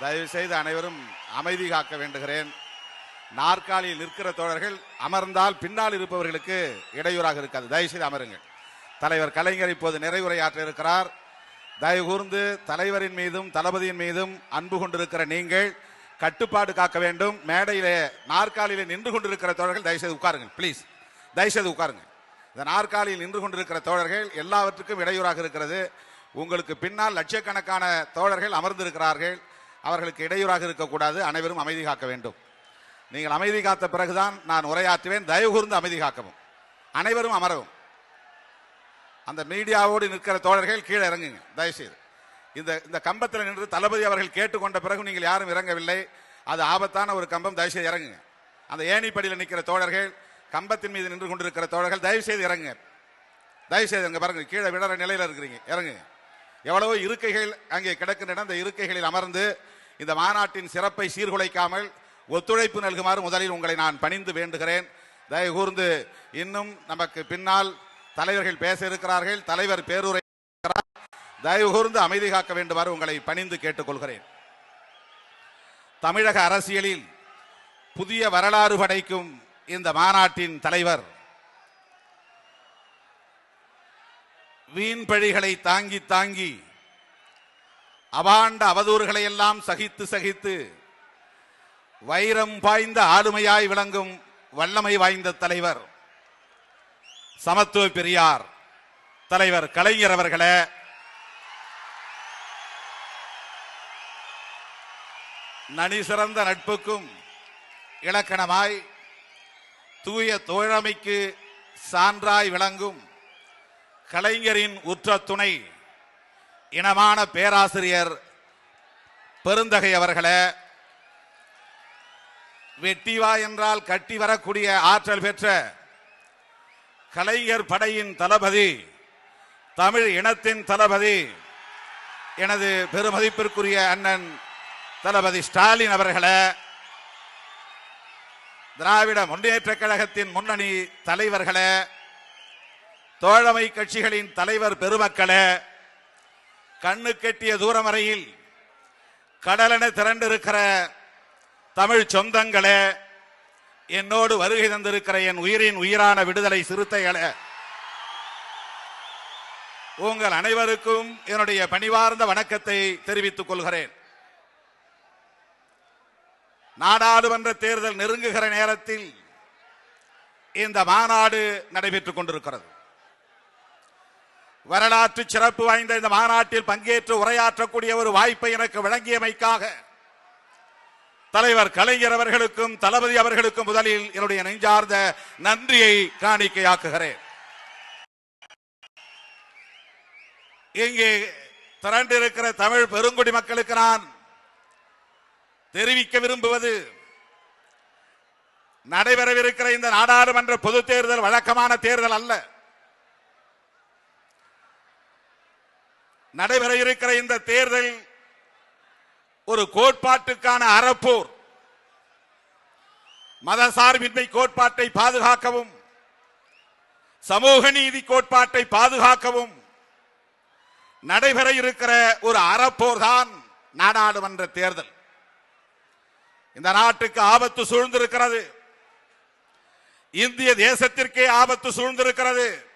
தயவு செய்து அனைவரும் அமைதி காக்க வேண்டுகிறேன். நாற்காலியில் நிற்கிற தோழர்கள் அமர்ந்தால் பின்னால் இருப்பவர்களுக்கு இடையூறாக இருக்காது. தயவு செய்து அமருங்கள். தலைவர் கலைஞர் இப்போது நிறைவுரையாற்ற இருக்கிறார். தயவு கூர்ந்து தலைவரின் மீதும் தளபதியின் மீதும் அன்பு கொண்டிருக்கிற நீங்கள் கட்டுப்பாடு காக்க வேண்டும். மேடையிலே நாற்காலியிலே நின்று கொண்டிருக்கிற தோழர்கள் தயவு செய்து உட்காருங்கள் ப்ளீஸ் தயவு செய்து உட்காருங்க இந்த நாற்காலியில் நின்று கொண்டிருக்கிற தோழர்கள் எல்லாவற்றுக்கும் இடையூறாக இருக்கிறது. உங்களுக்கு பின்னால் லட்சக்கணக்கான தோழர்கள் அமர்ந்திருக்கிறார்கள். அவர்களுக்கு இடையூறாக இருக்கக்கூடாது. அனைவரும் அமைதி காக்க வேண்டும். நீங்கள் அமைதி காத்த பிறகுதான் நான் உரையாற்றுவேன். தயவு கூர்ந்து அமைதி காக்கவும். அனைவரும் அமரவும். அந்த மீடியாவோடு நிற்கிற தோழர்கள் கீழே இறங்குங்க. தயவுசெய்து. இந்த இந்த கம்பத்தில் நின்று தளபதி அவர்கள் கேட்டுக்கொண்ட பிறகு நீங்கள் யாரும் இறங்கவில்லை. அது ஆபத்தான ஒரு கம்பம். தயவுசெய்து இறங்குங்க. அந்த ஏணிப்படியில் நிற்கிற தோழர்கள் கம்பத்தின் மீது நின்று கொண்டிருக்கிற தோழர்கள் தயவுசெய்து இறங்குங்க. தயவுசெய்து இறங்க பாருங்க. கீழே விடற நிலையில் இருக்கிறீங்க. இறங்குங்க. எவ்வளவோ இருக்கைகள் அங்கே கிடக்கின்றன. அந்த இருக்கைகளில் அமர்ந்து இந்த மாநாட்டின் சிறப்பை சீர்குலைக்காமல் ஒத்துழைப்பு நல்குமாறு முதலில் உங்களை நான் பணிந்து வேண்டுகிறேன். தயவு கூர்ந்து இன்னும் நமக்கு பின்னால் தலைவர்கள் பேச இருக்கிறார்கள். தலைவர் பேருரை தயவு கூர்ந்து அமைதி காக்க வேண்டுமாறு உங்களை பணிந்து கேட்டுக்கொள்கிறேன். தமிழக அரசியலில் புதிய வரலாறு படைக்கும் இந்த மாநாட்டின் தலைவர் வீண் பழிகளை தாங்கி தாங்கி அவாண்ட அவதூறுகளை எல்லாம் சகித்து சகித்து வைரம் பாய்ந்த ஆளுமையாய் விளங்கும் வல்லமை வாய்ந்த தலைவர் சமத்துவ பெரியார் தலைவர் கலைஞர் அவர்களே. நனி சிறந்த நட்புக்கும் இலக்கணமாய் தூய தோழமைக்கு சான்றாய் விளங்கும் கலைஞரின் உற்ற துணை இனமான பேராசிரியர் பெருந்தகை அவர்களே வெட்டிவா என்றால் கட்டி வரக்கூடிய ஆற்றல் பெற்ற கலைஞர் படையின் தளபதி தமிழ் இனத்தின் தளபதி எனது பெருமதிப்பிற்குரிய அண்ணன் தளபதி ஸ்டாலின் அவர்களே திராவிட முன்னேற்ற கழகத்தின் முன்னணி தலைவர்களே தோழமை கட்சிகளின் தலைவர் பெருமக்களே கண்ணு கெட்டிய தூரம் வரையில் கடலென திரண்டிருக்கிற தமிழ் சொந்தங்களே என்னோடு வருகை தந்திருக்கிற என் உயிரின் உயிரான விடுதலை சிறுத்தைகளே உங்கள் அனைவருக்கும் என்னுடைய பணிவார்ந்த வணக்கத்தை தெரிவித்துக் கொள்கிறேன். நாடாளுமன்ற தேர்தல் நெருங்குகிற நேரத்தில் இந்த மாநாடு நடைபெற்றுக் கொண்டிருக்கிறது. வரலாற்று சிறப்பு வாய்ந்த இந்த மாநாட்டில் பங்கேற்று உரையாற்றக்கூடிய ஒரு வாய்ப்பை எனக்கு வழங்கியமைக்காக தலைவர் கலைஞர் அவர்களுக்கும் தளபதி அவர்களுக்கும் முதலில் என்னுடைய நெஞ்சார்ந்த நன்றியை காணிக்கையாக்குகிறேன். இங்கே திரண்டிருக்கிற தமிழ் பெருங்குடி மக்களுக்கு நான் தெரிவிக்க விரும்புவது நடைபெறவிருக்கிற இந்த நாடாளுமன்ற பொதுத் தேர்தல் வழக்கமான தேர்தல் அல்ல. நடைபெற இருக்கிற இந்த தேர்தல் ஒரு கோட்பாட்டுக்கான அறப்போர். மதசார்பின்மை கோட்பாட்டை பாதுகாக்கவும் சமூக நீதி கோட்பாட்டை பாதுகாக்கவும் நடைபெற இருக்கிற ஒரு அறப்போர் தான் நாடாளுமன்ற தேர்தல். இந்த நாட்டுக்கு ஆபத்து சூழ்ந்திருக்கிறது. இந்திய தேசத்திற்கே ஆபத்து சூழ்ந்திருக்கிறது.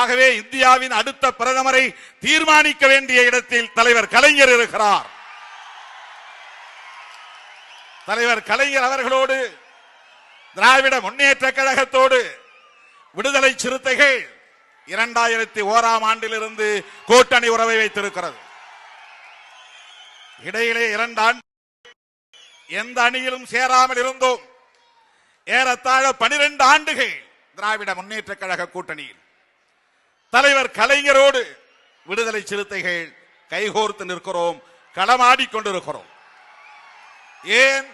ஆகவே இந்தியாவின் அடுத்த பிரதமரை தீர்மானிக்க வேண்டிய இடத்தில் தலைவர் கலைஞர் இருக்கிறார். தலைவர் கலைஞர் அவர்களோடு திராவிட முன்னேற்ற கழகத்தோடு விடுதலை சிறுத்தைகள் இரண்டாயிரத்தி ஓராம் ஆண்டிலிருந்து கூட்டணி உறவை வைத்திருக்கிறது. இடையிலே இரண்டு ஆண்டு எந்த அணியிலும் சேராமல் இருந்தோம். ஏறத்தாழ பனிரெண்டு ஆண்டுகள் திராவிட முன்னேற்ற கழக கூட்டணியில். தலைவர் கலைஞரோடு விடுதலை சிறுத்தைகள் கைகோர்த்து நிற்கிறோம் களமாடி கொண்டிருக்கிறோம். ஏன்?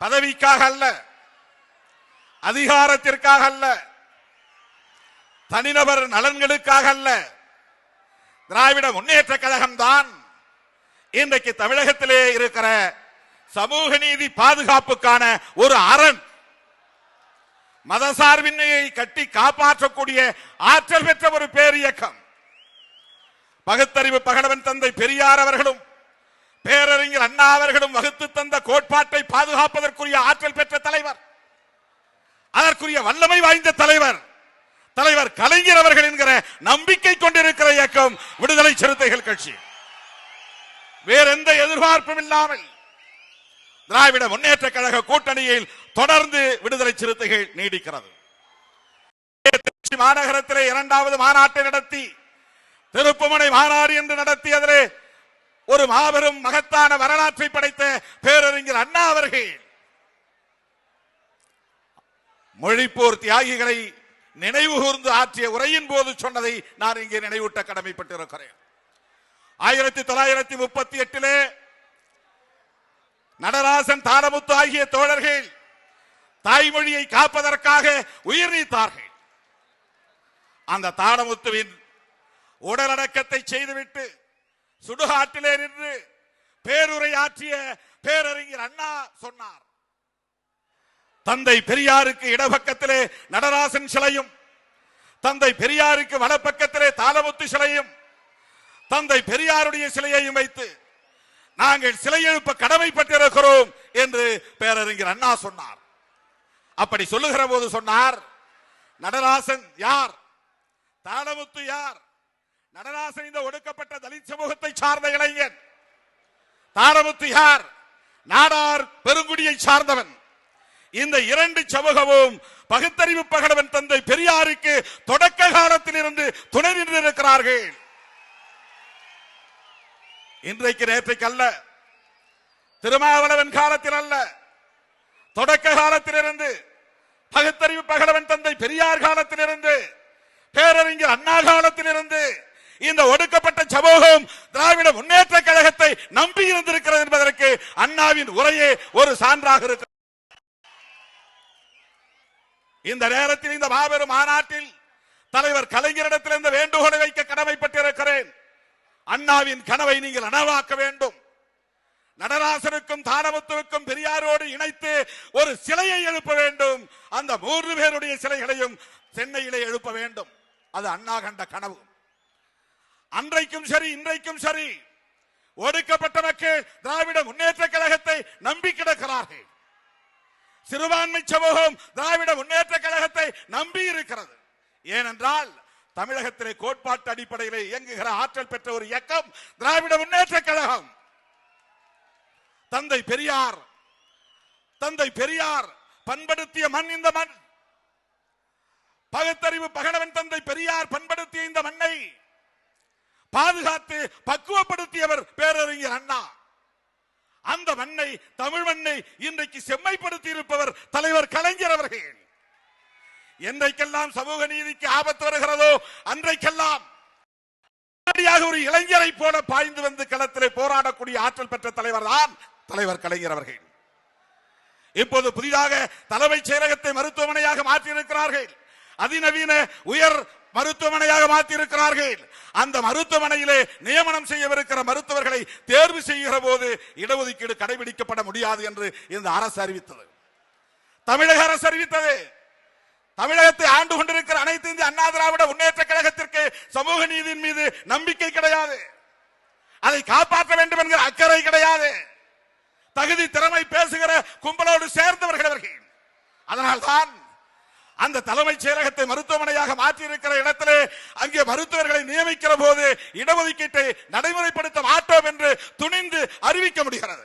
பதவிக்காக அல்ல அதிகாரத்திற்காக அல்ல தனிநபர் நலன்களுக்காக அல்ல. திராவிட முன்னேற்ற கழகம் தான் இன்றைக்கு தமிழகத்திலே இருக்கிற சமூக நீதி பாதுகாப்புக்கான ஒரு அரண். மதசார்பின்மையை கட்டி காப்பாற்றக்கூடிய ஆற்றல் பெற்ற ஒரு பேரியக்கம். பகுத்தறிவு பகடவன் தந்தை பெரியார் அவர்களும் பேரறிஞர் அண்ணா அவர்களும் வகுத்து தந்த கோட்பாட்டை பாதுகாப்பதற்குரிய ஆற்றல் பெற்ற தலைவர். அதற்குரிய வல்லமை வாய்ந்த தலைவர். தலைவர் கலைஞர் அவர்கள் என்கிற நம்பிக்கை கொண்டிருக்கிற இயக்கம் விடுதலை சிறுத்தைகள் கட்சி. வேற எந்த எதிர்பார்ப்பும் இல்லாமல் திராவிட முன்னேற்ற கழக கூட்டணியில் தொடர்ந்து விடுதலை சிறுத்தைகள் நீடிக்கிறது. திருச்சி மாநகரத்திலே இரண்டாவது மாநாட்டை நடத்தி திருப்புமனை மாநாடு என்று நடத்தியதிலே ஒரு மாபெரும் மகத்தான வரலாற்றை படைத்த பேரறிஞர் அண்ணா அவர்கள் மொழிப்போர் தியாகிகளை நினைவு கூர்ந்து ஆற்றிய உரையின் போது சொன்னதை நான் இங்கே நினைவூட்ட கடமைப்பட்டிருக்கிறேன். ஆயிரத்தி தொள்ளாயிரத்தி முப்பத்தி எட்டிலே நடராசன் தாரமுத்து ஆகிய தோழர்கள் தாய்மொழியை காப்பதற்காக உயிர் நீத்தார்கள். அந்த தாரமுத்துவின் உடலடக்கத்தை செய்துவிட்டு சுடுகாட்டிலே நின்று பேருரை ஆற்றிய பேரறிஞர் அண்ணா சொன்னார். தந்தை பெரியாருக்கு இடப்பக்கத்திலே நடராசன் சிலையும் தந்தை பெரியாருக்கு வலப்பக்கத்திலே தாளமுத்து சிலையும் தந்தை பெரியாருடைய சிலையையும் வைத்து நாங்கள் சிலை எழுப்ப கடமைப்பட்டிருக்கிறோம் என்று பேரறிஞர் அண்ணா சொன்னார். அப்படி சொல்லுகிற போது சொன்னார் நடராசன் யார்? தாளமுத்து யார்? நடராசன் இந்த ஒடுக்கப்பட்ட தலித் சமூகத்தை சார்ந்த இளைஞன். தாளமுத்து யார்? நாடார் பெருங்குடியை சார்ந்தவன். இந்த இரண்டு சமூகமும் பகுத்தறிவு பகடவன் தந்தை பெரியாருக்கு தொடக்க காலத்தில் இருந்து துணை நின்றிருக்கிறார்கள். இன்றைக்கு நேற்றைக்கு அல்ல திருமாவளவன் காலத்தில் அல்ல தொடக்க காலத்திலிருந்து பகுத்தறிவு பகலவன் தந்தை பெரியார் காலத்திலிருந்து பேரறிஞர் அண்ணா காலத்திலிருந்து இந்த ஒடுக்கப்பட்ட சமூகம் திராவிட முன்னேற்ற கழகத்தை நம்பி இருந்திருக்கிறது என்பதற்கு அண்ணாவின் உரையே ஒரு சான்றாக இருக்கிறது. இந்த நேரத்தில் இந்த மாபெரும் மாநாட்டில் தலைவர் கலைஞரிடத்தில் இந்த வேண்டுகோளை வைக்க கடமைப்பட்டிருக்கிறேன். அண்ணாவின் கனவை நீங்கள் நனவாக்க வேண்டும். நடராசனுக்கும் தானமுத்துவுக்கும் பெரியாரோடு இணைத்து ஒரு சிலையை எழுப்ப வேண்டும். அந்த மூன்று பேருடைய சிலைகளையும் சென்னையிலே எழுப்ப வேண்டும். அது அண்ணா கண்ட கனவு. அன்றைக்கும் சரி இன்றைக்கும் சரி. ஒடுக்கப்பட்ட மக்கள் திராவிட முன்னேற்ற கழகத்தை நம்பி கிடக்கிறார்கள். சிறுபான்மை சமூகம் திராவிட முன்னேற்ற கழகத்தை நம்பி இருக்கிறது. ஏனென்றால் தமிழகத்திலே கோட்பாட்டு அடிப்படையிலே இயங்குகிற ஆற்றல் பெற்ற ஒரு இயக்கம் திராவிட முன்னேற்ற கழகம். தந்தை பெரியார் தந்தை பெரியார் பண்படுத்திய மண் இந்த மண். பகுத்தறிவு பகடவன் தந்தை பெரியார் பண்படுத்திய இந்த மண்ணை. பாதுகாத்து பக்குவப்படுத்தியவர் பேரறிஞர் அண்ணா. அந்த மண்ணை தமிழ் மண்ணை இன்றைக்கு செம்மைப்படுத்தி இருப்பவர் தலைவர் கலைஞர் அவர்கள். என்றைக்கெல்லாம் சமூக நீதிக்கு ஆபத்து வருகிறதோ அன்றைக்கெல்லாம் ஒரு இளைஞரை போல பாய்ந்து வந்து களத்திலே போராடக்கூடிய ஆற்றல் பெற்ற தலைவர் தான் தலைவர் கலைஞர் அவர்கள். இப்போது புதிதாக தலைமைச் செயலகத்தை மருத்துவமனையாக மாற்றியிருக்கிறார்கள். அதிநவீன உயர் மருத்துவமனையாக மாற்றியிருக்கிறார்கள். அந்த மருத்துவமனையிலே நியமனம் செய்யவிருக்கிற மருத்துவர்களை தேர்வு செய்கிற போது இடஒதுக்கீடு கடைபிடிக்கப்பட முடியாது என்று இந்த அரசு அறிவித்தது. தமிழக அரசு அறிவித்தது. தமிழகத்தை ஆண்டு கொண்டிருக்கிற அனைத்து இந்திய அண்ணா திராவிட முன்னேற்ற கழகத்திற்கு சமூக நீதியின் மீது நம்பிக்கை கிடையாது. அதை காப்பாற்ற வேண்டும் என்கிற அக்கறை கிடையாது. தகுதி திறமை பேசுகிற கும்பலோடு சேர்ந்தவர்கள் அவர்கள். அதனால்தான் அந்த தலைமைச் செயலகத்தை மருத்துவமனையாக மாற்றி இருக்கிற இடத்திலே அங்கே மருத்துவர்களை நியமிக்கிற போது இடஒதுக்கீட்டை நடைமுறைப்படுத்த மாட்டோம் என்று துணிந்து அறிவிக்க முடிகிறது.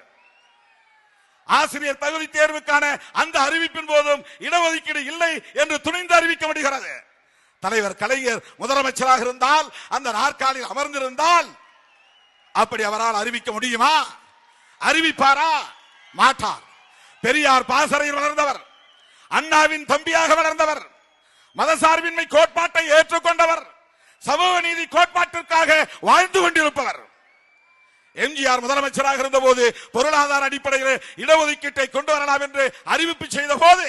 ஆசிரியர் தகுதி தேர்வுக்கான அந்த அறிவிப்பின் போதும் இடஒதுக்கீடு இல்லை என்று துணிந்து அறிவிக்க முடிகிறது தலைவர் கலைஞர் முதலமைச்சராக இருந்தால் அந்த நாற்காலில் அமர்ந்திருந்தால் அப்படி அவரால் அறிவிக்க முடியுமா? அறிவிப்பாரா? மாட்டார். பெரியார் பாசறையில் வளர்ந்தவர் அண்ணாவின் தம்பியாக வளர்ந்தவர் மதசார்பின்மை கோட்பாட்டை ஏற்றுக்கொண்டவர் சமூக நீதி கோட்பாட்டிற்காக வாழ்ந்து கொண்டிருப்பவர். எம்ஜிஆர் முதலமைச்சராக இருந்தபோது பொருளாதார அடிப்படையில் இடஒதுக்கீட்டை கொண்டு வரலாம் என்று அறிவிப்பு செய்த போது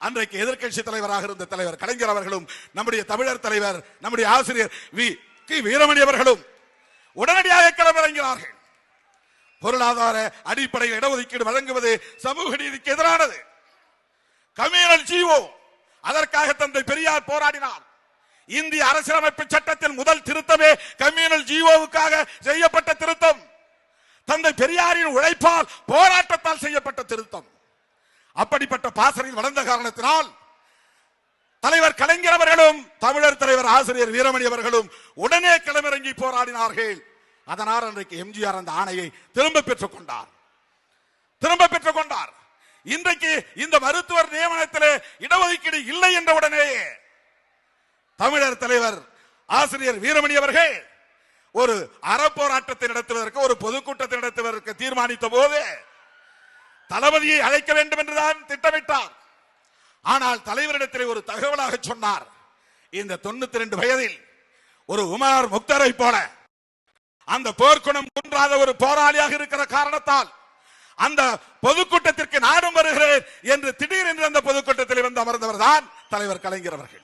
அன்றைக்கு எதிர்க்கட்சி தலைவராக இருந்த தலைவர் கலைஞர் அவர்களும் நம்முடைய தமிழர் தலைவர் நம்முடைய ஆசிரியர் வி. கி. வீரமணி அவர்களும் உடனடியாக களமிறங்கினார்கள். பொருளாதார அடிப்படையில் இடஒதுக்கீடு வழங்குவது சமூக நீதிக்கு எதிரானது. கம்யூனல் ஜீவோ அதற்காக தந்தை பெரியார் போராடினார். இந்திய அரசியலமைப்பு சட்டத்தில் முதல் திருத்தமே கம்யூனல் ஜீவோவுக்காக செய்யப்பட்ட திருத்தம். தந்தை பெரியாரின் உழைப்பால் போராட்டத்தால் செய்யப்பட்ட திருத்தம். அப்படிப்பட்ட பாசறையில் வளர்ந்த காரணத்தினால் தலைவர் கலைஞர் அவர்களும் தமிழர் தலைவர் ஆசிரியர் வீரமணி அவர்களும் உடனே களமிறங்கி போராடினார்கள். அதனால் அன்றைக்கு எம்ஜிஆர் அந்த ஆணையை திரும்ப பெற்றுக் கொண்டார். திரும்ப பெற்றுக் கொண்டார். இன்றைக்கு இந்த மருத்துவர் நியமனத்திலே இடஒதுக்கீடு இல்லை என்ற உடனேயே தமிழர் தலைவர் ஆசிரியர் வீரமணி அவர்கள் ஒரு அறப்போராட்டத்தை நடத்துவதற்கு ஒரு பொதுக்கூட்டத்தை நடத்துவதற்கு தீர்மானித்த போது தளபதியை அழைக்க வேண்டும் என்றுதான் திட்டமிட்டார். ஆனால் தலைவரிடத்தில் ஒரு தகவலாக சொன்னார். இந்த தொண்ணூத்தி ரெண்டு வயதில் ஒரு உமர் முக்தரை போல அந்த போர்க்குணம் குன்றாத ஒரு போராளியாக இருக்கிற காரணத்தால் அந்த பொதுக்கூட்டத்திற்கு நாடும் வருகிறேன் என்று திடீரென்று அந்த பொதுக்கூட்டத்தில் வந்து அமர்ந்தவர் தான் தலைவர் கலைஞர் அவர்கள்.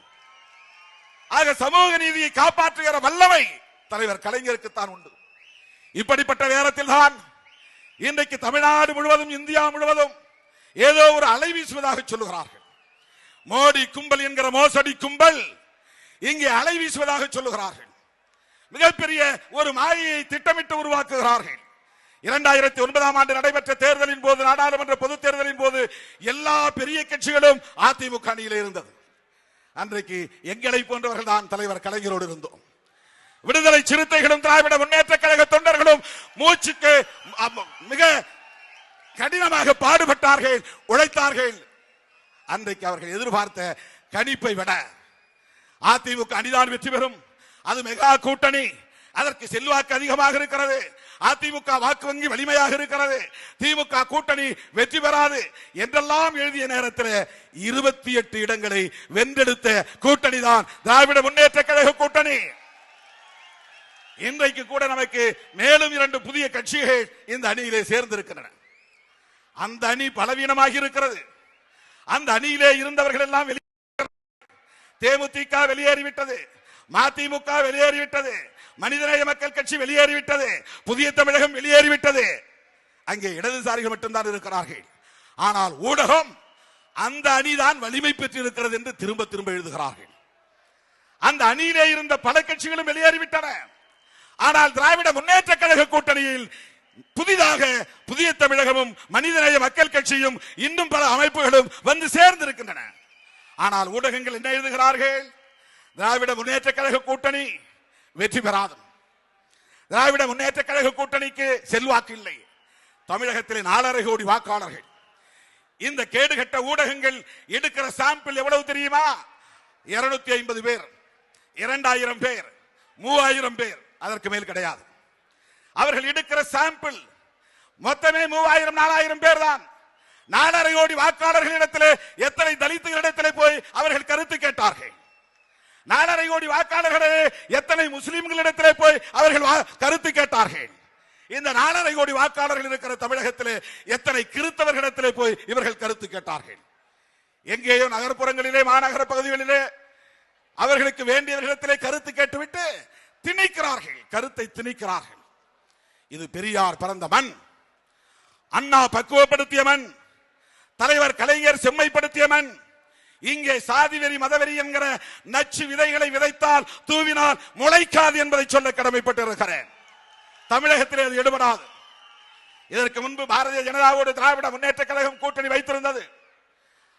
ஆக சமூக நீதியை காப்பாற்றுகிற வல்லமை தலைவர் கலைஞருக்கு தான் உண்டு. இப்படிப்பட்ட நேரத்தில் தான் இன்றைக்கு தமிழ்நாடு முழுவதும் இந்தியா முழுவதும் ஏதோ ஒரு அலை வீசுவதாக சொல்லுகிறார்கள். மோடி கும்பல் என்கிற மோசடி கும்பல் இங்கே அலை வீசுவதாக சொல்லுகிறார்கள். மிகப்பெரிய ஒரு மாயையை திட்டமிட்டு உருவாக்குகிறார்கள். இரண்டாயிரத்தி ஒன்பதாம் ஆண்டு நடைபெற்ற தேர்தலின் போது நாடாளுமன்ற பொதுத் தேர்தலின் போது எல்லா பெரிய கட்சிகளும் அதிமுக அணியில் இருந்தது. அன்றைக்கு எங்களை போன்றவர்கள் தான் தலைவர் கலைஞரோடு இருந்தோம். விடுதலை சிறுத்தைகளும் திராவிட முன்னேற்ற கழக தொண்டர்களும் மூச்சுக்கு மிக கடினமாக பாடுபட்டார்கள் உழைத்தார்கள். அன்றைக்கு அவர்கள் எதிர்பார்த்த கணிப்பை விட அதிமுக அணிதான் வெற்றி பெறும். அது மெகா கூட்டணி. அதற்கு செல்வாக்கு அதிகமாக இருக்கிறது. அதிமுக வாக்கு வங்கி வலிமையாக இருக்கிறது. திமுக கூட்டணி வெற்றி பெறாது என்றெல்லாம் எழுதிய நேரத்தில் இருபத்தி எட்டு இடங்களை வென்றெடுத்த கூட்டணி தான் திராவிட முன்னேற்ற கழக கூட்டணி. இன்றைக்கு கூட நமக்கு மேலும் இரண்டு புதிய கட்சிகள் இந்த அணியிலே சேர்ந்திருக்கின்றன. அந்த அணி பலவீனமாகி இருக்கிறது. அந்த அணியிலே இருந்தவர்கள் எல்லாம் வெளியே தேமுதிக வெளியேறிவிட்டது. மதிமுக வெளியேறிவிட்டது. மனிதநேய மக்கள் கட்சி வெளியேறிவிட்டது. புதிய தமிழகம் வெளியேறிவிட்டது. அங்கே இடதுசாரிகள் மட்டும்தான் இருக்கிறார்கள். ஆனால் ஊடகம் அந்த அணிதான் வலிமை பெற்றிருக்கிறது என்று திரும்ப திரும்ப எழுதுகிறார்கள். அந்த அணியிலே இருந்த பல கட்சிகளும் வெளியேறிவிட்டன. ஆனால் திராவிட முன்னேற்ற கழக கூட்டணியில் புதிதாக புதிய தமிழகமும் மனிதநேய மக்கள் கட்சியும் இன்னும் பல அமைப்புகளும் வந்து சேர்ந்திருக்கின்றன. ஆனால் ஊடகங்கள் என்ன எழுதுகிறார்கள்? திராவிட முன்னேற்ற கழக கூட்டணி வெற்றி பெறாது திராவிட முன்னேற்ற கழக கூட்டணிக்கு செல்வாக்கு இல்லை. தமிழகத்திலே நாலரை கோடி வாக்காளர்கள். இந்த கேடுகட்ட ஊடகங்கள் எடுக்கிற சாம்பிள் எவ்வளவு தெரியுமா? இருநூத்தி ஐம்பது பேர். இரண்டாயிரம் பேர். மூவாயிரம் பேர். அதற்கு மேல் கிடையாது. அவர்கள் எடுக்கிற சாம்பிள் மொத்தமே மூவாயிரம் நாலாயிரம் பேர் தான். நாலரை கோடி வாக்காளர்களிடத்திலே எத்தனை தலித்துகளிடத்திலே போய் அவர்கள் கருத்து கேட்டார்கள்? நாலரை கோடி வாக்காளர்களே எத்தனை முஸ்லிம்களிடத்திலே போய் அவர்கள் வா- கருத்து கேட்டார்கள்? இந்த நாலரை கோடி வாக்காளர்கள் இருக்கிற தமிழகத்திலே எத்தனை கிறித்தவர்களிடத்திலே போய் இவர்கள் கருத்து கேட்டார்கள்? எங்கேயோ நகர்ப்புறங்களிலே மாநகர பகுதிகளிலே அவர்களுக்கு வேண்டியவர்களிடத்திலே கருத்து கேட்டுவிட்டு திணிக்கிறார்கள். கருத்தை திணிக்கிறார்கள். இது பெரியார் பிறந்த மண். அண்ணா பக்குவப்படுத்திய மண். தலைவர் கலைஞர் செம்மைப்படுத்திய மண். இங்கே சாதி வெறி மதவெறி என்கிற நச்சு விதைகளை விதைத்தால் தூவினால் முளைக்காது என்பதை சொல்ல கடமைப்பட்டிருக்கிறேன். தமிழகத்திலே அது எடுபடாது. இதற்கு முன்பு பாரதிய ஜனதாவோடு திராவிட முன்னேற்ற கழகம் கூட்டணி வைத்திருந்தது.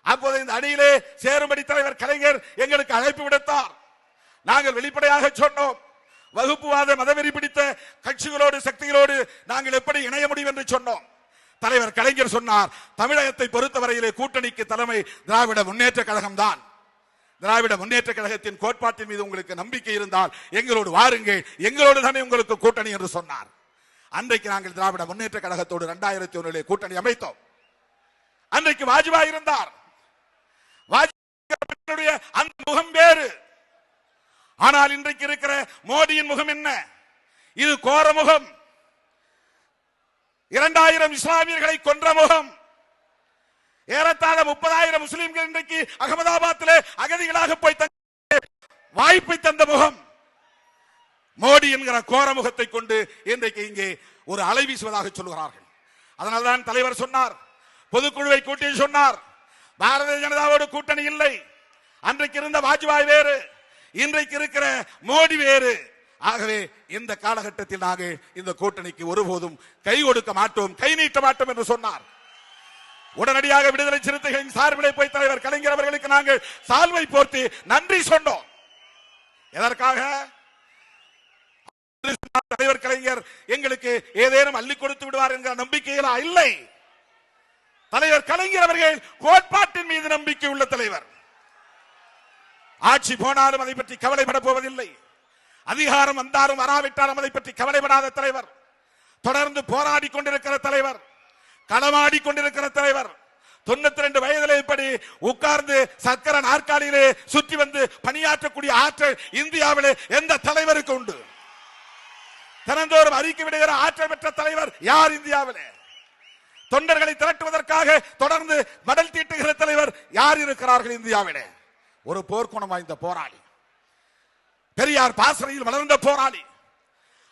அப்போது இந்த அணியிலே சேரும்படி தலைவர் கலைஞர் எங்களுக்கு அழைப்பு விடுத்தார். நாங்கள் வெளிப்படையாக சொன்னோம். வகுப்புவாத மதவெறி பிடித்த கட்சிகளோடு சக்திகளோடு நாங்கள் எப்படி இணைய முடியும் என்று சொன்னோம். தலைவர் கலைஞர் சொன்னார் தமிழகத்தை பொறுத்தவரையிலே கூட்டணிக்கு தலைமை திராவிட முன்னேற்ற கழகம் தான். திராவிட முன்னேற்ற கழகத்தின் கோட்பாட்டின் மீது உங்களுக்கு நம்பிக்கை இருந்தால் எங்களோடு வாருங்கள் எங்களோடு தானே உங்களுக்கு கூட்டணி என்று சொன்னார். அன்றைக்கு நாங்கள் திராவிட முன்னேற்ற கழகத்தோடு இரண்டாயிரத்தி ஒன்றிலே கூட்டணி அமைத்தோம். அன்றைக்கு வாஜ்பாய் இருந்தார். வாஜ்பாய் அந்த முகம் வேறு. ஆனால் இன்றைக்கு இருக்கிற மோடியின் முகம் என்ன? இது கோர முகம் இரண்டாயிரம் இஸ்லாமியர்களை கொன்ற முகம். ஏறத்தாழ முப்பதாயிரம் முஸ்லிம்கள் இன்றைக்கு அகமதாபாத்திலே அகதிகளாக போய் தங்க வாய்ப்பை தந்த முகம். மோடி என்கிற கோர முகத்தை கொண்டு இன்றைக்கு இங்கே ஒரு அலை வீசுவதாக சொல்கிறார்கள் அதனால்தான் தலைவர் சொன்னார் பொதுக்குழுவை கூட்டி சொன்னார் பாரதிய ஜனதாவோடு கூட்டணி இல்லை. அன்றைக்கு இருந்த வாஜ்பாய் வேறு இன்றைக்கு இருக்கிற மோடி வேறு. ஆகவே இந்த காலகட்டத்தில் நாங்கள் இந்த கூட்டணிக்கு ஒருபோதும் கை கொடுக்க மாட்டோம் கை நீட்ட மாட்டோம் என்று சொன்னார். உடனடியாக விடுதலை சிறுத்தைகளின் சார்பிலே போய் தலைவர் கலைஞர் அவர்களுக்கு நாங்கள் சால்வை போர்த்தி நன்றி சொன்னோம். எதற்காக? தலைவர் கலைஞர் எங்களுக்கு ஏதேனும் அள்ளி கொடுத்து விடுவார் என்கிற நம்பிக்கையிலா? இல்லை. தலைவர் கலைஞர் அவர்கள் கோட்பாட்டின் மீது நம்பிக்கை உள்ள தலைவர். ஆட்சி போனாலும் அதை பற்றி கவலைப்பட போவதில்லை. அதிகாரம் வந்தாலும் வராவிட்டாலும் அதை பற்றி கவலைப்படாத தலைவர். தொடர்ந்து போராடி கொண்டிருக்கிற தலைவர். களமாடி கொண்டிருக்கிற தலைவர். தொண்ணூத்தி ரெண்டு வயதில் இப்படி உட்கார்ந்து சக்கர நாற்காலியிலே சுற்றி வந்து பணியாற்றக்கூடிய ஆற்றல் இந்தியாவிலே எந்த தலைவருக்கு உண்டு? தினந்தோறும் அறிக்கை விடுகிற ஆற்றல் பெற்ற தலைவர் யார் இந்தியாவிலே? தொண்டர்களை திரட்டுவதற்காக தொடர்ந்து மடல் தீட்டுகிற தலைவர் யார் இருக்கிறார்கள் இந்தியாவிலே? ஒரு போர்க்குணம் வாய்ந்த போராளி. பெரியார் பாசறையில் வளர்ந்த போராளி.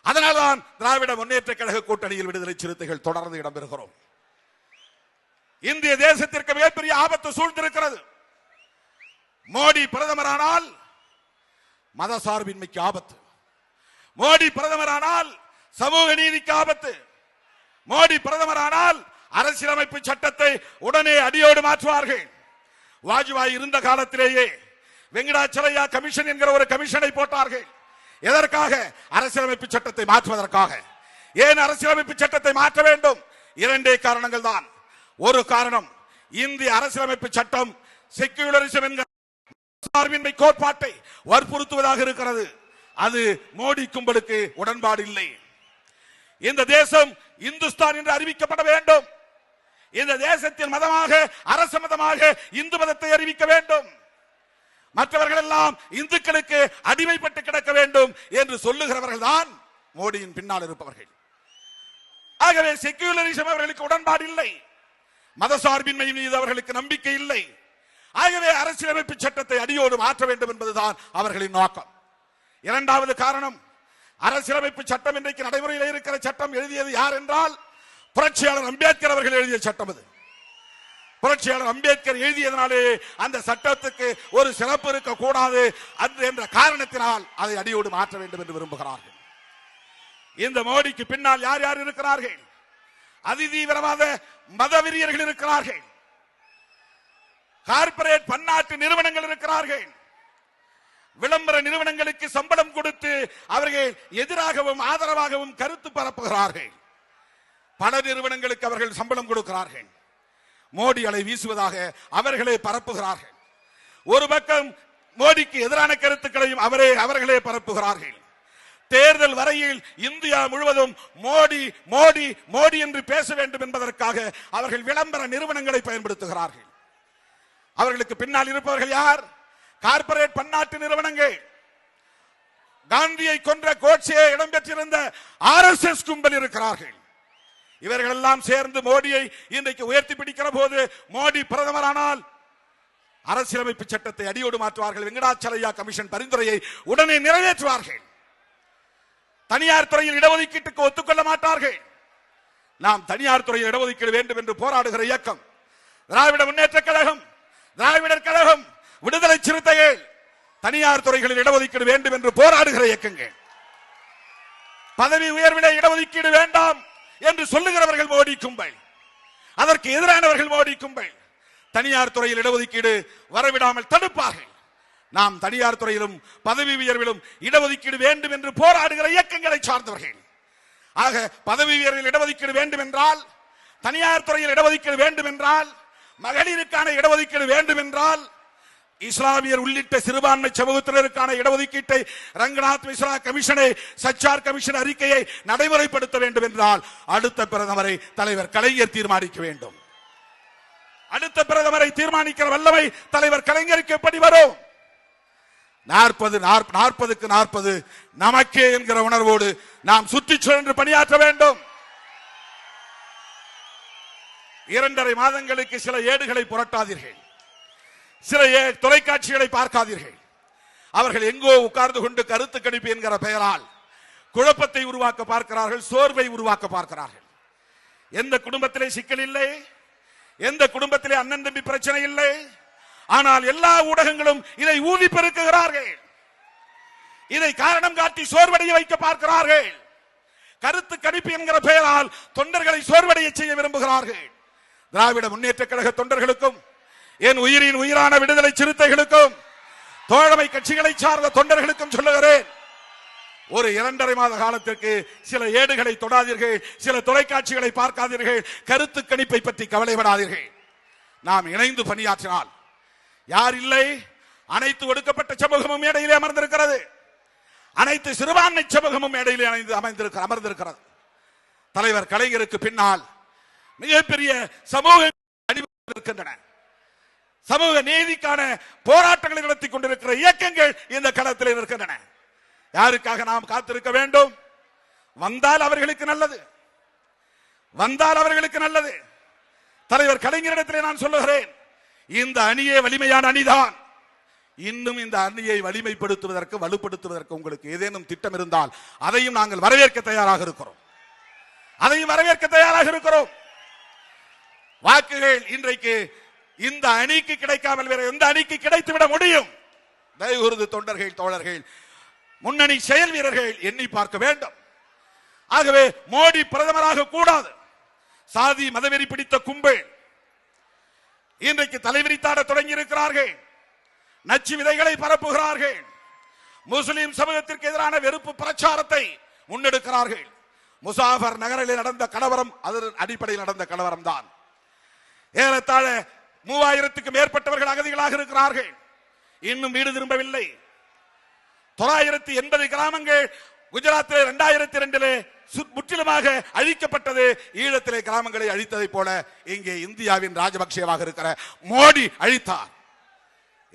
அதனால்தான் திராவிட முன்னேற்ற கழக கூட்டணியில் விடுதலை சிறுத்தைகள் தொடர்ந்து இடம்பெறுகிறோம். இந்திய தேசத்திற்கு மிகப்பெரிய ஆபத்து சூழ்ந்திருக்கிறது. மோடி பிரதமரானால் மதசார்பின்மைக்கு ஆபத்து. மோடி பிரதமரானால் சமூக நீதிக்கு ஆபத்து. மோடி பிரதமரானால் அரசியலமைப்பு சட்டத்தை உடனே அடியோடு மாற்றுவார்கள். வாஜ்பாய் இருந்த காலத்திலேயே வெங்கடாச்சலையா கமிஷன் என்கிற ஒரு கமிஷனை போட்டார்கள். எதற்காக? அரசியலமைப்பு சட்டத்தை மாற்றுவதற்காக. ஏன் அரசியலமைப்பு சட்டத்தை மாற்ற வேண்டும்? இரண்டே காரணங்கள் தான். ஒரு காரணம் இந்திய அரசியலமைப்பு சட்டம் செக்யூலரிசம் என்கிற சார்பின்மை கோட்பாட்டை வற்புறுத்துவதாக இருக்கிறது. அது மோடி கும்பலுக்கு உடன்பாடு இல்லை. இந்த தேசம் இந்துஸ்தான் என்று அறிவிக்கப்பட வேண்டும். இந்த தேசத்தின் மதமாக அரச மதமாக இந்து மதத்தை அறிவிக்க வேண்டும். மற்றவர்கள் எல்லாம் இந்துக்களுக்கு அடிமைப்பட்டு கிடக்க வேண்டும் என்று சொல்லுகிறவர்கள் தான் மோடியின் பின்னால் இருப்பவர்கள். ஆகவே செக்யூலரிசம் அவர்களுக்கு உடன்பாடு இல்லை. மதசார்பின்மை மீது அவர்களுக்கு நம்பிக்கை இல்லை. ஆகவே அரசியலமைப்பு சட்டத்தை அடியோடு மாற்ற வேண்டும் என்பதுதான் அவர்களின் நோக்கம். இரண்டாவது காரணம் அரசியலமைப்பு சட்டம் இன்றைக்கு நடைமுறையில் இருக்கிற சட்டம் எழுதியது யார் என்றால் புரட்சியாளர் அம்பேத்கர் அவர்கள் எழுதிய சட்டம் அது. புரட்சியாளர் அம்பேத்கர் எழுதியதனாலே அந்த சட்டத்துக்கு ஒரு சிறப்பு இருக்க கூடாது அன்று என்ற காரணத்தினால் அதை அடியோடு மாற்ற வேண்டும் என்று விரும்புகிறார்கள். இந்த மோடிக்கு பின்னால் யார் யார் இருக்கிறார்கள்? அதிதீவிரவாத மதவெறியர்கள் இருக்கிறார்கள். கார்ப்பரேட் பன்னாட்டு நிறுவனங்கள் இருக்கிறார்கள். விளம்பர நிறுவனங்களுக்கு சம்பளம் கொடுத்து அவர்கள் எதிராகவும் ஆதரவாகவும் கருத்து பரப்புகிறார்கள். பல நிறுவனங்களுக்கு அவர்கள் சம்பளம் கொடுக்கிறார்கள். மோடி அலை வீசுவதாக அவர்களே பரப்புகிறார்கள். ஒரு பக்கம் மோடிக்கு எதிரான கருத்துக்களையும் அவரே அவர்களே பரப்புகிறார்கள். தேர்தல் வரையில் இந்தியா முழுவதும் மோடி மோடி மோடி என்று பேச வேண்டும் என்பதற்காக அவர்கள் விளம்பர நிறுவனங்களை பயன்படுத்துகிறார்கள். அவர்களுக்கு பின்னால் இருப்பவர்கள் யார்? கார்ப்பரேட் பன்னாட்டு நிறுவனங்கள். காந்தியை கொன்ற கோட்சையை இடம்பெற்றிருந்த ஆர் எஸ் எஸ் கும்பல் இருக்கிறார்கள். இவர்கள் எல்லாம் சேர்ந்து மோடியை இன்றைக்கு உயர்த்தி பிடிக்கிற போது மோடி பிரதமரானால் அரசியலமைப்பு சட்டத்தை அடியோடு மாற்றுவார்கள். வெங்கடாச்சலையா கமிஷன் பரிந்துரையை உடனே நிறைவேற்றுவார்கள். தனியார் துறையில் இடஒதுக்கீட்டுக்கு ஒத்துக்கொள்ள மாட்டார்கள். நாம் தனியார் துறையில் இடஒதுக்கீடு வேண்டும் என்று போராடுகிற இயக்கம். திராவிட முன்னேற்ற கழகம் திராவிடர் கழகம் விடுதலை சிறுத்தைகள் தனியார் துறைகளில் இடஒதுக்கீடு வேண்டும் என்று போராடுகிற இயக்கங்கள். பதவி உயர்விட இடஒதுக்கீடு வேண்டாம். என்று சொல்லுகிறவர்கள் மோடி கும்பல். அதற்கு எதிரானவர்கள் மோடி கும்பல். தனியார் துறையில் இடஒதுக்கீடு வரவிடாமல் தடுப்பார்கள். நாம் தனியார் துறையிலும் பதவி உயர்விலும் இடஒதுக்கீடு வேண்டும் என்று போராடுகிற இயக்கங்களை சார்ந்தவர்கள். ஆக பதவி உயர்வில் இடஒதுக்கீடு வேண்டும் என்றால் தனியார் துறையில் இடஒதுக்கீடு வேண்டும் என்றால் மகளிருக்கான இடஒதுக்கீடு வேண்டும் என்றால் இஸ்லாமியர் உள்ளிட்ட சிறுபான்மை சமூகத்தினருக்கான இடஒதுக்கீட்டை ரங்கநாத் மிஸ்ரா கமிஷனை சச்சார் கமிஷன் அறிக்கையை நடைமுறைப்படுத்த வேண்டும் என்றால் அடுத்த பிரதமரை தலைவர் கலைஞர் தீர்மானிக்க வேண்டும். அடுத்த பிரதமரை தீர்மானிக்கிற வல்லமை தலைவர் கலைஞருக்கு எப்படி வரும்? நாற்பது நாற்பதுக்கு நாற்பது நமக்கே என்கிற உணர்வோடு நாம் சுற்றுச்சூழல் பணியாற்ற வேண்டும். இரண்டரை மாதங்களுக்கு சில ஏடுகளை புரட்டாதீர்கள். சில தொலைக்காட்சிகளை பார்க்காதீர்கள். அவர்கள் எங்கோ உட்கார்ந்து கொண்டு கருத்து கணிப்பு என்கிற பெயரால் குழப்பத்தை உருவாக்க பார்க்கிறார்கள் சோர்வை உருவாக்க பார்க்கிறார்கள். எந்த குடும்பத்திலே சிக்கல் இல்லை எந்த குடும்பத்திலே அண்ணன் தம்பி பிரச்சனை இல்லை ஆனால் எல்லா ஊடகங்களும் இதை ஊதி பெருக்குகிறார்கள். இதை காரணம் காட்டி சோர்வடைய வைக்க பார்க்கிறார்கள். கருத்து கணிப்பு என்கிற பெயரால் தொண்டர்களை சோர்வடைய செய்ய விரும்புகிறார்கள். திராவிட முன்னேற்ற கழக தொண்டர்களுக்கும் என் உயிரின் உயிரான விடுதலை சிறுத்தைகளுக்கும் தோழமை கட்சிகளை சார்ந்த தொண்டர்களுக்கும் சொல்லுகிறேன். ஒரு இரண்டரை மாத காலத்திற்கு சில ஏடுகளை தொடாதீர்கள் சில தொலைக்காட்சிகளை பார்க்காதீர்கள் கருத்து கணிப்பை பற்றி கவலைப்படாதீர்கள். நாம் இணைந்து பணியாற்றினால் யார் இல்லை? அனைத்து ஒடுக்கப்பட்ட சமூகமும் மேடையிலே அமர்ந்திருக்கிறது. அனைத்து சிறுபான்மை சமூகமும் மேடையிலே அணைந்து அமைந்திருக்க அமர்ந்திருக்கிறது. தலைவர் கலைஞருக்கு பின்னால் மிகப்பெரிய சமூக இருக்கின்றன. சமூக நீதிக்கான போராட்டங்களை நடத்தி கொண்டிருக்கிற இயக்கங்கள் இந்த களத்தில் இருக்கின்றன யாருக்காக நாம் காத்திருக்க வேண்டும்? வந்தால் அவர்களுக்கு நல்லது. வந்தால் அவர்களுக்கு நல்லது. தலைவர் கலைஞரிடத்திலே நான் சொல்லுகிறேன் இந்த அணியே வலிமையான அணிதான். இன்னும் இந்த அணியை வலிமைப்படுத்துவதற்கு வலுப்படுத்துவதற்கு உங்களுக்கு ஏதேனும் திட்டம் இருந்தால் அதையும் நாங்கள் வரவேற்க தயாராக இருக்கிறோம். அதையும் வரவேற்க தயாராக இருக்கிறோம். வாக்குகள் இன்றைக்கு இந்த அணிக்கு கிடைக்காமல் வேற எந்த அணிக்கு கிடைத்து விட முடியும்? தயவுறுது தொண்டர்கள் தோழர்கள் முன்னணி செயல் வீரர்கள் எண்ணி பார்க்க வேண்டும். ஆகவே மோடி பிரதமராக கூடாது. சாதி மதவெறி பிடித்த கும்பல். இன்றைக்கு தலைவிரித்தாட தொடங்கி இருக்கிறார்கள் நச்சு விதைகளை பரப்புகிறார்கள். முஸ்லிம் சமூகத்திற்கு எதிரான வெறுப்பு பிரச்சாரத்தை முன்னெடுக்கிறார்கள். முசாஃபர் நகரில் நடந்த கலவரம் அதன் அடிப்படையில் நடந்த கலவரம் தான் ஏறத்தாழ மூவாயிரத்துக்கு மேற்பட்டவர்கள் அகதிகளாக இருக்கிறார்கள். இன்னும் வீடு திரும்பவில்லை. தொள்ளாயிரத்தி எண்பது கிராமங்கள் குஜராத்தில் இரண்டாயிரத்தி இரண்டிலே முற்றிலுமாக அழிக்கப்பட்டது. ஈழத்திலே கிராமங்களை அழித்ததைப் போல இங்கே இந்தியாவின் ராஜபக்சேவாக இருக்கிற மோடி அழித்தார்.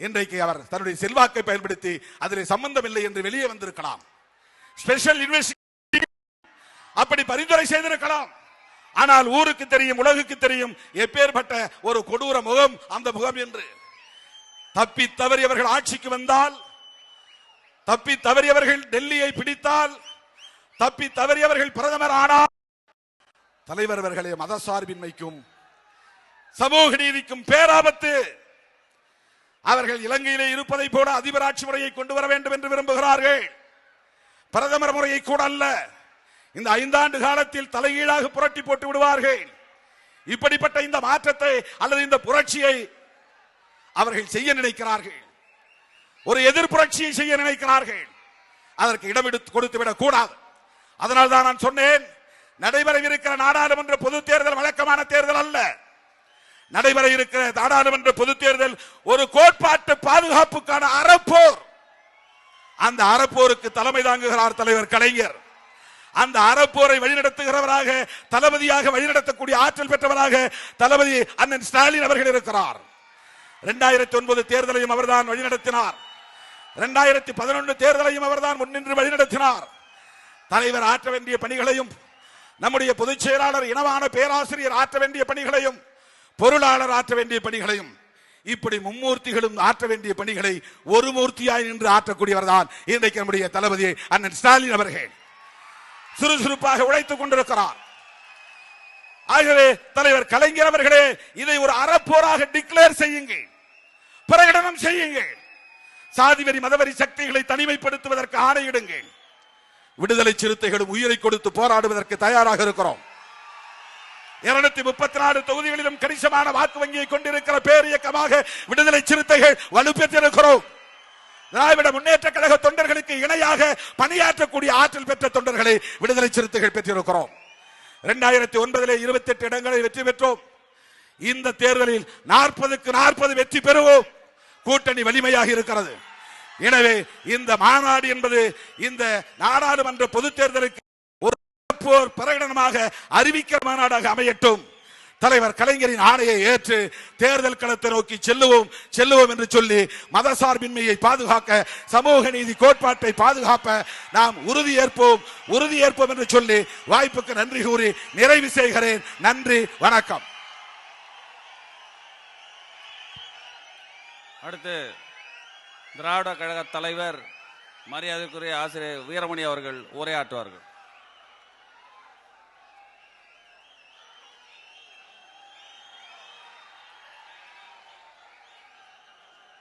இன்றைக்கு அவர் தன்னுடைய செல்வாக்கை பயன்படுத்தி அதில் சம்பந்தம் இல்லை என்று வெளியே வந்திருக்கலாம். ஸ்பெஷல் இன்வெஸ்டிகேஷன் அப்படி பரிந்துரை செய்திருக்கலாம். ஆனால் ஊருக்கு தெரியும் உலகுக்கு தெரியும் எப்பேற்பட்ட ஒரு கொடூர முகம் அந்த முகம் என்று. தப்பி தவறியவர்கள் ஆட்சிக்கு வந்தால் தப்பி தவறியவர்கள் டெல்லியை பிடித்தால் தப்பி தவறியவர்கள் பிரதமர் ஆனால் தலைவர் அவர்களே மதசார்பின்மைக்கும் சமூக நீதிக்கும் பேராபத்து. அவர்கள் இலங்கையிலே இருப்பதை போல அதிபராட்சி முறையை கொண்டு வர வேண்டும் என்று விரும்புகிறார்கள். பிரதமர் முறையை கூட அல்ல. இந்த ஐந்தாண்டு காலத்தில் தலைகீழாக புரட்டி போட்டு விடுவார்கள். இப்படிப்பட்ட இந்த மாற்றத்தை அல்லது இந்த புரட்சியை அவர்கள் செய்ய நினைக்கிறார்கள். ஒரு எதிர் புரட்சியை செய்ய நினைக்கிறார்கள். அதற்கு இடம் எடுத்து கொடுத்து விடக் கூடாது. அதனால் தான் நான் சொன்னேன் நடைபெறவிருக்கிற நாடாளுமன்ற பொது தேர்தல் வழக்கமான தேர்தல் அல்ல. நடைபெற இருக்கிற நாடாளுமன்ற பொது தேர்தல் ஒரு கோட்பாட்டு பாதுகாப்புக்கான அறப்போர். அந்த அறப்போருக்கு தலைமை தாங்குகிறார் தலைவர் கலைஞர். அந்த அறப்போரை வழிநடத்துகிறவராக தளபதியாக வழிநடத்தக்கூடிய ஆற்றல் பெற்றவராக தளபதி அண்ணன் ஸ்டாலின் அவர்கள் இருக்கிறார். இரண்டாயிரத்தி ஒன்பது தேர்தலையும் அவர்தான் வழிநடத்தினார். இரண்டாயிரத்தி பதினொன்று தேர்தலையும் அவர்தான் முன்னின்று வழிநடத்தினார். தலைவர் ஆற்ற வேண்டிய பணிகளையும் நம்முடைய பொதுச் செயலாளர் இனவான பேராசிரியர் ஆற்ற வேண்டிய பணிகளையும் பொருளாளர் ஆற்ற வேண்டிய பணிகளையும் இப்படி மும்மூர்த்திகளும் ஆற்ற வேண்டிய பணிகளை ஒரு மூர்த்தியாய் நின்று ஆற்றக்கூடியவர் தான் இன்றைக்கு நம்முடைய தளபதி அண்ணன் ஸ்டாலின் அவர்கள். சுறுசுறுப்பாக உழைத்துக் கொண்டிருக்கிறார். ஆகவே தலைவர் கலைஞர் அவர்களே இதை ஒரு அறப்போராக டிக்ளேர் செய்யுங்கள். பிரகடனம் செய்யுங்கள். சாதிவரி மதவரி சக்திகளை தனிமைப்படுத்துவதற்கு ஆணையிடுங்கள். விடுதலை சிறுத்தைகளும் உயிரை கொடுத்து போராடுவதற்கு தயாராக இருக்கிறோம். இருநூத்தி முப்பத்தி நாலு தொகுதிகளிலும் கணிசமான வாக்கு வங்கியை கொண்டிருக்கிற பேரியக்கமாக விடுதலை சிறுத்தைகள் வலுப்பெற்றிருக்கிறோம். திராவிட முன்னேற்ற கழக தொண்டர்களுக்கு இணையாக பணியாற்றக்கூடிய ஆற்றல் பெற்ற தொண்டர்களை விடுதலை சிறுத்தைகள் பெற்றிருக்கிறோம். இரண்டாயிரத்தி ஒன்பதிலே இருபத்தி எட்டு இடங்களில் வெற்றி பெற்றோம். இந்த தேர்தலில் நாற்பதுக்கு நாற்பது வெற்றி பெறுவோம். கூட்டணி வலிமையாக இருக்கிறது. எனவே இந்த மாநாடு என்பது இந்த நாடாளுமன்ற பொதுத் தேர்தலுக்கு ஒரு போர் பிரகடனமாக அறிவிக்கிற மாநாடாக அமையட்டும். தலைவர் கலைஞரின் ஆணையை ஏற்று தேர்தல் களத்தை நோக்கி செல்லுவோம் செல்லுவோம் என்று சொல்லி மதசார்பின்மையை பாதுகாக்க சமூக நீதி கோட்பாட்டை பாதுகாப்ப நாம் உறுதி ஏற்போம் உறுதி ஏற்போம் என்று சொல்லி வாய்ப்புக்கு நன்றி கூறி நிறைவு செய்கிறேன். நன்றி வணக்கம். அடுத்து திராவிட கழக தலைவர் மரியாதைக்குரிய ஆசிரியர் வீரமணி அவர்கள் உரையாற்றுவார்கள்.